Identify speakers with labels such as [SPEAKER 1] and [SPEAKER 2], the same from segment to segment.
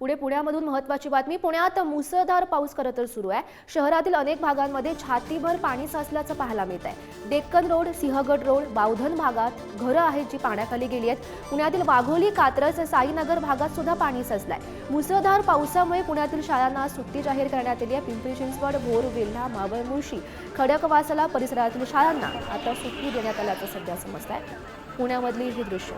[SPEAKER 1] पुढे पुण्यामधून महत्वाची बातमी. पुण्यात मुसळधार पाऊस खरं तर सुरू आहे. शहरातील अनेक भागांमध्ये छातीभर पाणी साचल्याचं पाहायला मिळत आहे. डेक्कन रोड सिंहगड रोड बावधन भागात घरं आहेत जी पाण्याखाली गेली आहेत. पुण्यातील वाघोली कात्रज साईनगर भागात सुद्धा पाणी साचलंय. मुसळधार पावसामुळे पुण्यातील शाळांना सुट्टी जाहीर करण्यात आली आहे. पिंपरी चिंचवड भोर वेल्हा मावळ मुळशी खडकवासला परिसरातील शाळांना आता सुट्टी देण्यात आल्याचं सध्या समजत आहे पुण्यामधली ही दृश्य.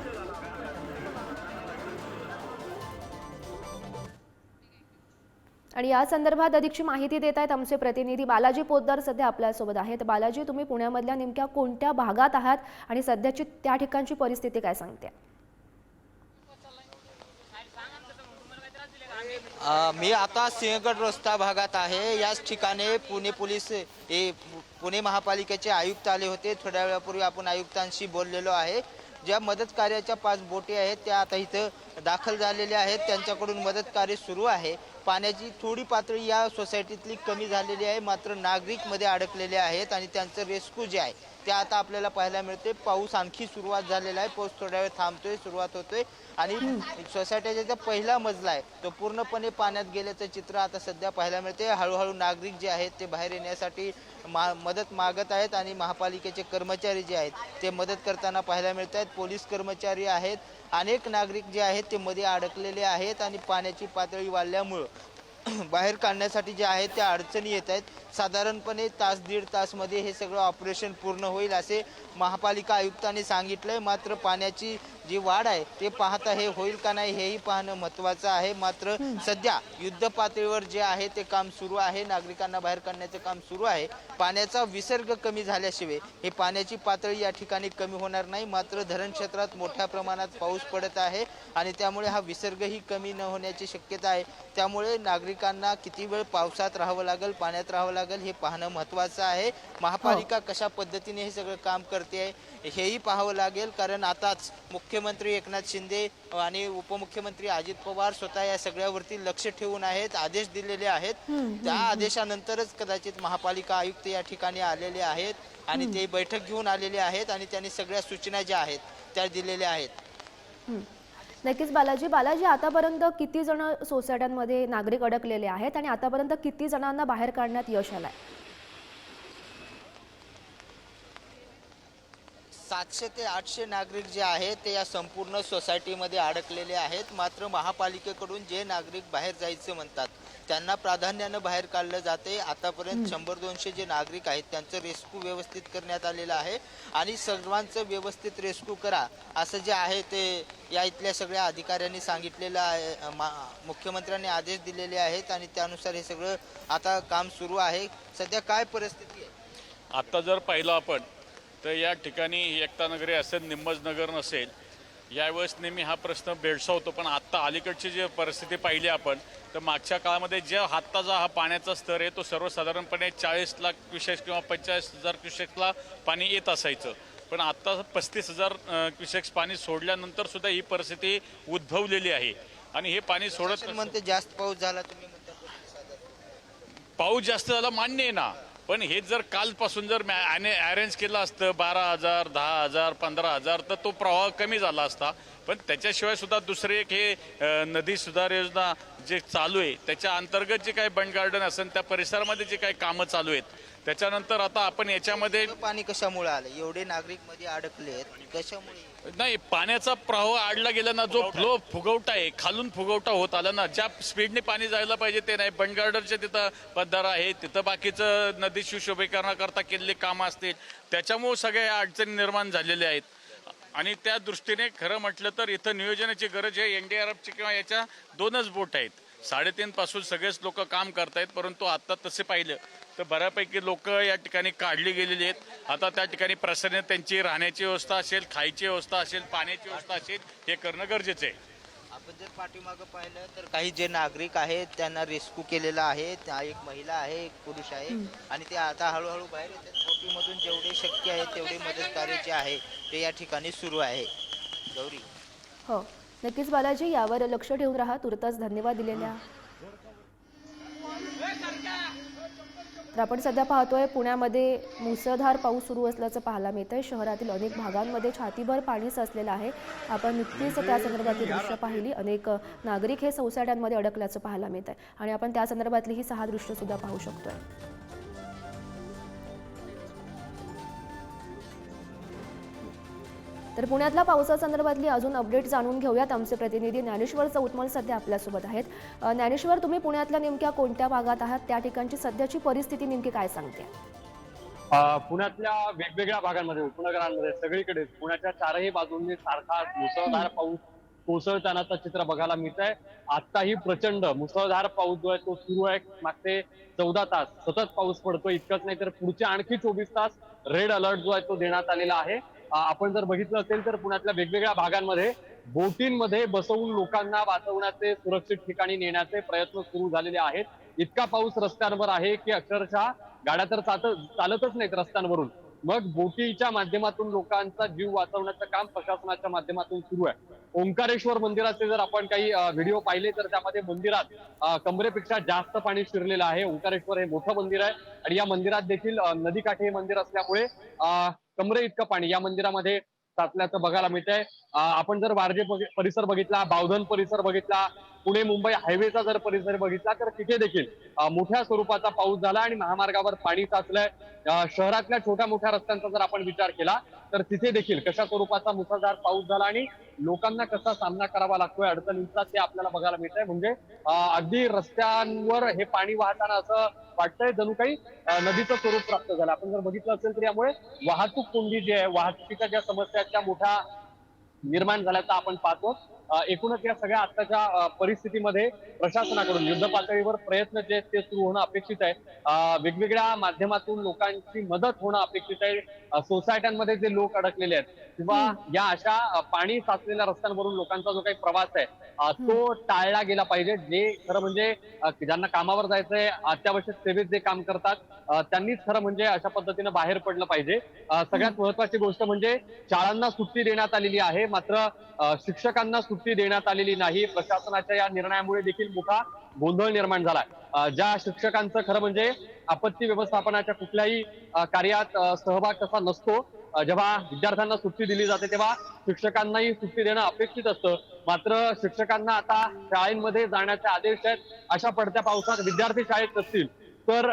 [SPEAKER 1] आणि या संदर्भात अधिकची माहिती देत आहेत आमचे प्रतिनिधी बालाजी पोद्दार सध्या आपल्यासोबत आहेत. बालाजी तुम्ही पुण्यामधल्या नेमक्या कोणत्या भागात आहात आणि सध्याची त्या ठिकाणची परिस्थिती काय सांगते?
[SPEAKER 2] मी आता सिंहगड रस्ता भागात आहे. याच ठिकाणी पुणे पोलीस हे पुणे महापालिकेचे आयुक्त आले होते. थोड्या वेळापूर्वी आपण आयुक्तांशी बोललेलो आहे. ज्या मदत कार्याच्या पाच बोटी आहेत त्या आता इथं दाखल झालेले आहेत. त्यांच्याकडून मदत कार्य सुरू आहे. पाण्याची थोडी पातळी या सोसायटीतली कमी झालेली आहे. मात्र नागरिकमध्ये अडकलेले आहेत आणि त्यांचं रेस्क्यू जे आहे ते आता आपल्याला पाहायला मिळते पाऊस आणखी सुरुवात झालेला आहे. पाऊस थोड्या वेळ थांबतोय सुरुवात होतोय. आणि सोसायटीचा जो पहिला मजला आहे तो पूर्णपणे पाण्यात गेल्याचं चित्र आता सध्या पाहायला मिळते हळूहळू नागरिक जे आहेत ते बाहेर येण्यासाठी मा मदत मागत आहेत आणि महापालिकेचे कर्मचारी जे आहेत ते मदत करताना पाहायला मिळत आहेत पोलीस कर्मचारी आहेत. अनेक नागरिक जे आहेत ते मध्ये अडकलेले आहेत आणि पाण्याची पातळी वाढल्यामुळं बाहेर काढण्यासाठी जे आहेत त्या अडचणी येत आहेत. साधारणपणे तास दीड तासमध्ये हे सगळं ऑपरेशन पूर्ण होईल असे महापालिका आयुक्तांनी आहे मात्र पाण्याची जी वाढ आहे ते पाहता हे होईल का नाही हेही पाहणं महत्त्वाचं आहे. मात्र सध्या युद्ध पातळीवर जे आहे ते काम सुरू आहे. नागरिकांना बाहेर काढण्याचं काम सुरू आहे. पाण्याचा विसर्ग कमी झाल्याशिवाय हे पाण्याची पातळी या ठिकाणी कमी होणार नाही. मात्र धरण क्षेत्रात मोठ्या प्रमाणात पाऊस पडत आहे आणि त्यामुळे हा विसर्गही कमी न होण्याची शक्यता आहे. त्यामुळे नागरिकांना किती वेळ पावसात राहावं लागेल पाण्यात राहावं लागेल हे पाहणं महत्त्वाचं आहे. महापालिका कशा पद्धतीने हे सगळं काम करते हेही पाहावं लागेल. कारण आताच मुख्यमंत्री एकनाथ शिंदे आणि उपमुख्यमंत्री अजित पवार स्वतः या सगळ्यावरती लक्ष ठेवून आहेत आदेश दिलेले आहेत. त्या आदेशानंतरच कदाचित महापालिका आयुक्त या ठिकाणी आलेले आहेत आणि ते बैठक घेऊन आलेले आहेत आणि त्यांनी सगळ्या सूचना ज्या आहेत त्या दिलेल्या आहेत.
[SPEAKER 1] नक्कीच बालाजी बालाजी आतापर्यंत किती जण सोसायट्यांमध्ये नागरिक अडकलेले आहेत आणि आतापर्यंत किती जणांना बाहेर काढण्यात यश आलंय?
[SPEAKER 2] सातशे ते आठशे नागरिक जे आहेत ते या संपूर्ण सोसायटीमध्ये अडकलेले आहेत. मात्र महापालिकेकडून जे नागरिक बाहेर जायचं म्हणतात त्यांना प्राधान्यानं बाहेर काढलं जाते. आतापर्यंत शंभर दोनशे जे नागरिक आहेत त्यांचं रेस्क्यू व्यवस्थित करण्यात आलेलं आहे. आणि सर्वांचं व्यवस्थित रेस्क्यू करा असं जे आहे ते या इथल्या सगळ्या अधिकाऱ्यांनी सांगितलेलं आहे. मा- मुख्यमंत्र्यांनी आदेश दिलेले आहेत आणि त्यानुसार हे सगळं आता काम सुरू आहे. सध्या काय परिस्थिती आहे?
[SPEAKER 3] आत्ता जर पाहिलं आपण तर या ठिकाणी एकता नगरी असेल निंबज नगर नसेल यावेळेस नेहमी हा प्रश्न भेडसावतो. पण आत्ता अलीकडची जी परिस्थिती पाहिली आपण तर मागच्या काळामध्ये जे आत्ताचा हा पाण्याचा स्तर आहे तो सर्वसाधारणपणे चाळीस लाख क्युसेक्स किंवा पंचेचाळीस हजार क्युसेक्सला पाणी येत असायचं. पण आत्ता पस्तीस हजार क्युसेक्स पाणी सोडल्यानंतर सुद्धा ही परिस्थिती उद्भवलेली आहे. आणि हे पाणी सोडत
[SPEAKER 2] म्हणते जास्त पाऊस झाला तुम्ही.
[SPEAKER 3] पाऊस जास्त झाला मान्य आहे ना. पण हे जर कालपासून जर अरेंज केलं असतं बारा हजार दहा हजार पंधरा हजार तर तो प्रवाह कमी झाला असता. पण त्याच्याशिवाय सुद्धा दुसरे एक हे नदी सुधार योजना जे चालू आहे त्याच्या अंतर्गत जे काही बंड गार्डन असेल त्या परिसरामध्ये जे काही कामं चालू आहेत त्याच्यानंतर आता आपण याच्यामध्ये
[SPEAKER 2] पाणी कशामुळे आलं? एवढे नागरिकमध्ये अडकले आहेत. कशामुळे?
[SPEAKER 3] नाही पाण्याचा प्रवाह आडला गेला ना जो फ्लो फुगवटा आहे खालून फुगवटा होत आला ना ज्या स्पीडने पाणी जायला पाहिजे ते नाही. बंड गार्डनचे तिथं बंधारा आहे तिथं बाकीचं नदी सुशोभीकरणाकरता केलेली कामं असतील. त्याच्यामुळे सगळ्या अडचणी निर्माण झालेल्या आहेत. आणि त्या दृष्टीने खरं म्हटलं तर इथं नियोजनाची गरज आहे. एनडीआरएफची किंवा याच्या दोनच बोट आहेत. साडेतीन पासून सगळेच लोक काम करतायत परंतु आता तसे पाहिलं तर बऱ्यापैकी लोक या ठिकाणी काढली गेलेली आहेत. आता त्या ठिकाणी प्रशासनाने त्यांची राहण्याची व्यवस्था असेल खायची व्यवस्था असेल पाण्याची व्यवस्था असेल हे करणं गरजेचं आहे.
[SPEAKER 2] आपण जर पाठीमागं पाहिलं तर काही जे नागरिक आहेत त्यांना रेस्क्यू केलेला आहे. त्या एक महिला आहे एक पुरुष आहे. आणि ते आता हळूहळू बाहेर येतात. बोटीमधून जेवढे शक्य आहे तेवढे मदत कार्य जे आहे. ते या ठिकाणी सुरू आहे. गौरी.
[SPEAKER 1] हो. नक्कीच बालाजी यावर लक्ष ठेवून राहा. तुर्तास धन्यवाद दिलेल्या. तर आपण सध्या पाहतोय पुण्यामध्ये मुसळधार पाऊस सुरू असल्याचं पाहायला मिळत आहे शहरातील अनेक भागांमध्ये छातीभर पाणी साचलेलं आहे. आपण नुकतीच त्या संदर्भातली दृश्य पाहिली. अनेक नागरिक हे सोसायट्यांमध्ये अडकल्याचं पाहायला मिळत आहे आणि आपण त्या संदर्भातली ही सहा दृश्य सुद्धा पाहू शकतोय. तर पुण्यातल्या पावसासंदर्भातली अजून अपडेट जाणून घेऊयात. आमचे प्रतिनिधी ज्ञानेश्वर चौतमल सध्या आपल्यासोबत आहेत. ज्ञानेश्वर तुम्ही पुण्यातल्या नेमक्या कोणत्या भागात आहात? त्या ठिकाणची सध्याची परिस्थिती नेमकी काय सांगते?
[SPEAKER 4] पुण्यातल्या वेगवेगळ्या भागांमध्ये उपनगरांमध्ये सगळीकडे पुण्याच्या चारही बाजूंनी सारखा मुसळधार पाऊस कोसळतानाचं चित्र बघायला मिळत आहे आत्ताही प्रचंड मुसळधार पाऊस जो आहे तो सुरू आहे. मागचे चौदा तास सतत पाऊस पडतो इतकंच नाही तर पुढचे आणखी चोवीस तास रेड अलर्ट जो आहे तो देण्यात आलेला आहे. आपण जर बघितलं असेल तर पुण्यातल्या वेगवेगळ्या भागांमध्ये बोटींमध्ये बसवून लोकांना वाचवण्याचे सुरक्षित ठिकाणी नेण्याचे प्रयत्न सुरू झालेले आहेत. इतका पाऊस रस्त्यांवर आहे की अक्षरशः गाड्या तर चालत चालतच नाहीत रस्त्यांवरून. मग बोटीच्या माध्यमातून लोकांचा जीव वाचवण्याचं काम प्रशासनाच्या माध्यमातून सुरू आहे. ओंकारेश्वर मंदिराचे जर आपण काही व्हिडिओ पाहिले तर त्यामध्ये मंदिरात कमरेपेक्षा जास्त पाणी शिरलेलं आहे. ओंकारेश्वर हे मोठं मंदिर आहे आणि या मंदिरात देखील नदीकाठी हे मंदिर असल्यामुळे कमरे इतकं पाणी या मंदिरामध्ये साचल्याचं बघायला मिळतंय. आहे आपण जर वारजे परिसर बघितला बावधन परिसर बघितला पुणे मुंबई हायवेचा जर परिसर बघितला तर तिथे देखील मोठ्या स्वरूपाचा पाऊस झाला आणि महामार्गावर पाणी साचलंय. शहरातल्या छोट्या मोठ्या रस्त्यांचा जर आपण विचार केला तर तिथे देखील कशा स्वरूपाचा मुसळधार पाऊस झाला आणि लोकांना कसा सामना करावा लागतोय अडचणींचा ते आपल्याला बघायला मिळत आहे म्हणजे अगदी रस्त्यांवर हे पाणी वाहताना असं वाटतंय जणू काही नदीचं स्वरूप प्राप्त झालं. आपण जर बघितलं असेल तर यामुळे वाहतूक कोंडी जी आहे वाहतुकीच्या ज्या समस्या आहेत त्या मोठ्या निर्माण झाल्याचं आपण पाहतो. एकूणच या सगळ्या आत्ताच्या अ, परिस्थितीमध्ये प्रशासनाकडून युद्ध पातळीवर प्रयत्न जे आहेत ते सुरू होणं अपेक्षित आहे. वेगवेगळ्या माध्यमातून लोकांची मदत होणं अपेक्षित आहे. सोसायट्यांमध्ये जे लोक अडकलेले आहेत किंवा या अशा पाणी साचलेल्या रस्त्यांवरून लोकांचा जो काही प्रवास आहे तो टाळला गेला पाहिजे. जे खरं म्हणजे ज्यांना कामावर जायचंय अत्यावश्यक सेवेत जे काम करतात त्यांनीच खरं म्हणजे अशा पद्धतीनं बाहेर पडलं पाहिजे. सगळ्यात महत्वाची गोष्ट म्हणजे शाळांना सुट्टी देण्यात आलेली आहे. मात्र शिक्षकांना सुट्टी देण्यात आलेली नाही. प्रशासनाच्या या निर्णयामुळे देखील मोठा गोंधळ निर्माण झालाय. ज्या शिक्षकांचं खरं म्हणजे आपत्ती व्यवस्थापनाच्या कुठल्याही कार्यात सहभाग तसा नसतो. जेव्हा विद्यार्थ्यांना सुट्टी दिली जाते तेव्हा शिक्षकांनाही सुट्टी देणं अपेक्षित असतं. मात्र शिक्षकांना आता शाळेमध्ये जाण्याचे आदेश आहेत. अशा पडत्या पावसात विद्यार्थी शाळेत नसतील तर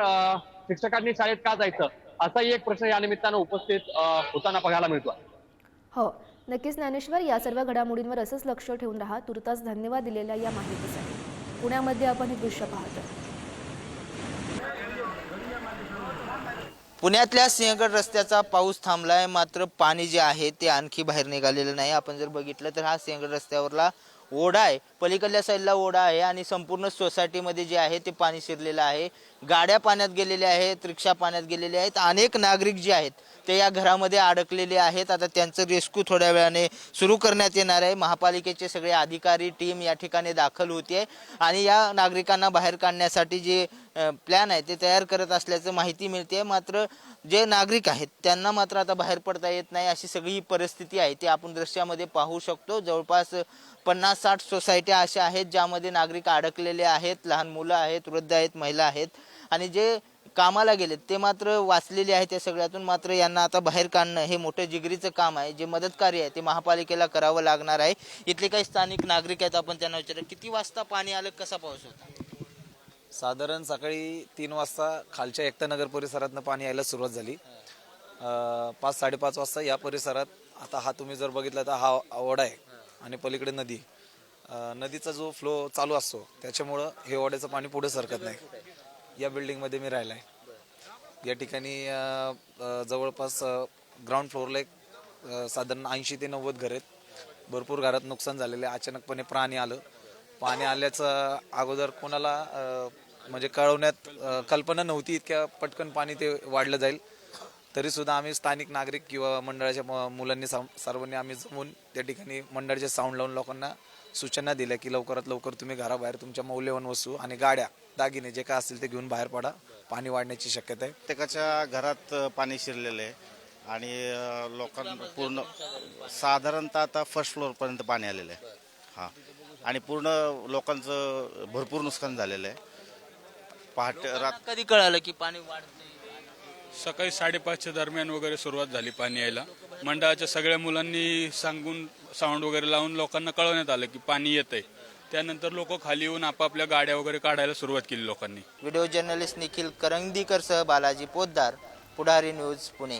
[SPEAKER 4] शिक्षकांनी शाळेत का जायचं? असाही एक प्रश्न या निमित्तानं उपस्थित होताना बघायला मिळतो
[SPEAKER 1] हो. नक्कीच ज्ञानेश्वर या सर्व घडामोडींवर असंच लक्ष ठेवून राहा. तुर्तास धन्यवाद दिलेल्या या माहितीसाठी. पुण्यामध्ये आपण हे दृश्य पाहतो.
[SPEAKER 2] पुण्यातल्या सिंहगड रस्त्याचा पाऊस थांबलाय. मात्र पाणी जे आहे ते आणखी बाहेर निघालेलं नाही. आपण जर बघितलं तर हा सिंहगड रस्त्यावरला ओढा आहे. पलीकडल्या साईडला ओढा आहे आणि संपूर्ण सोसायटीमध्ये जे आहे ते पाणी शिरलेलं आहे. गाड्या पाण्यात गेलेल्या आहेत रिक्षा पाण्यात गेलेल्या आहेत. अनेक नागरिक जे आहेत ते या घरामध्ये अडकलेले आहेत. आता त्यांचं रेस्क्यू थोड्या वेळाने सुरू करण्यात येणार आहे. महापालिकेचे सगळे अधिकारी टीम या ठिकाणी दाखल होते आणि या नागरिकांना बाहेर काढण्यासाठी जे प्लॅन आहे ते तयार करत असल्याचं माहिती मिळते मात्र जे नागरिक आहेत त्यांना मात्र आता बाहेर पडता येत नाही अशी सगळी परिस्थिती आहे. ती आपण दृश्यामध्ये पाहू शकतो. जवळपास पन्नास साठ सोसायटी सोसायट्या अशा आहेत ज्यामध्ये नागरिक अडकलेले आहेत लहान मुलं आहेत वृद्ध आहेत महिला आहेत. आणि जे कामाला गेलेत ते मात्र वाचलेले आहेत त्या सगळ्यातून. मात्र यांना आता बाहेर काढणं हे मोठं जिगरीचं काम आहे. जे मदतकार्य आहे ते महापालिकेला करावं लागणार आहे. इथले काही स्थानिक नागरिक आहेत आपण त्यांना विचारलं किती वाजता पाणी आलं कसा पाऊस होता?
[SPEAKER 5] साधारण सकाळी तीन वाजता खालच्या एकता नगर परिसरातनं पाणी यायला सुरुवात झाली. पाच साडेपाच वाजता या परिसरात आता हा तुम्ही जर बघितला तर हा ओढा आहे. आणि पलीकडे नदी नदीचा जो फ्लो चालू असतो त्याच्यामुळं हे ओढ्याचं पाणी पुढे सरकत नाही. या बिल्डिंगमध्ये मी राहिला आहे या ठिकाणी जवळपास ग्राउंड फ्लोअरला एक साधारण ऐंशी ते नव्वद घर आहेत. भरपूर घरात नुकसान झालेले आहे. अचानकपणे पाणी आलं. पाणी आल्याचं अगोदर कोणाला म्हणजे कळवण्यात कल्पना नव्हती. इतक्या पटकन पाणी ते वाढलं जाईल. तरी सुद्धा आम्ही स्थानिक नागरिक किंवा मंडळाच्या मुलांनी सर्वांनी आम्ही जमून त्या ठिकाणी मंडळाचे साऊंड लावून लोकांना सूचना दिल्या की लवकरात लवकर तुम्ही घराबाहेर तुमच्या मौल्यवान वस्तू आणि गाड्या दागिने जे काय असतील ते घेऊन बाहेर पडा. पाणी वाढण्याची शक्यता आहे.
[SPEAKER 6] प्रत्येकाच्या घरात पाणी शिरलेलं आहे आणि लोकांना पूर्ण साधारणतः आता फर्स्ट फ्लोअरपर्यंत पाणी आलेलं आहे. हां. आणि पूर्ण लोकांचं भरपूर नुकसान झालेलं आहे. पहाटे रात
[SPEAKER 2] कधी कळालं की पाणी वाढतंय?
[SPEAKER 7] सकाळी साडेपाचच्या दरम्यान वगैरे सुरुवात झाली पाणी यायला. मंडळाच्या सगळ्या मुलांनी सांगून साऊंड वगैरे लावून लोकांना कळवण्यात आलं की पाणी येतंय. त्यानंतर लोक खाली येऊन आपापल्या गाड्या वगैरे काढायला सुरुवात केली लोकांनी.
[SPEAKER 2] व्हिडिओ जर्नलिस्ट निखिल करंगदीकर सह बालाजी पोद्दार पुढारी न्यूज पुणे.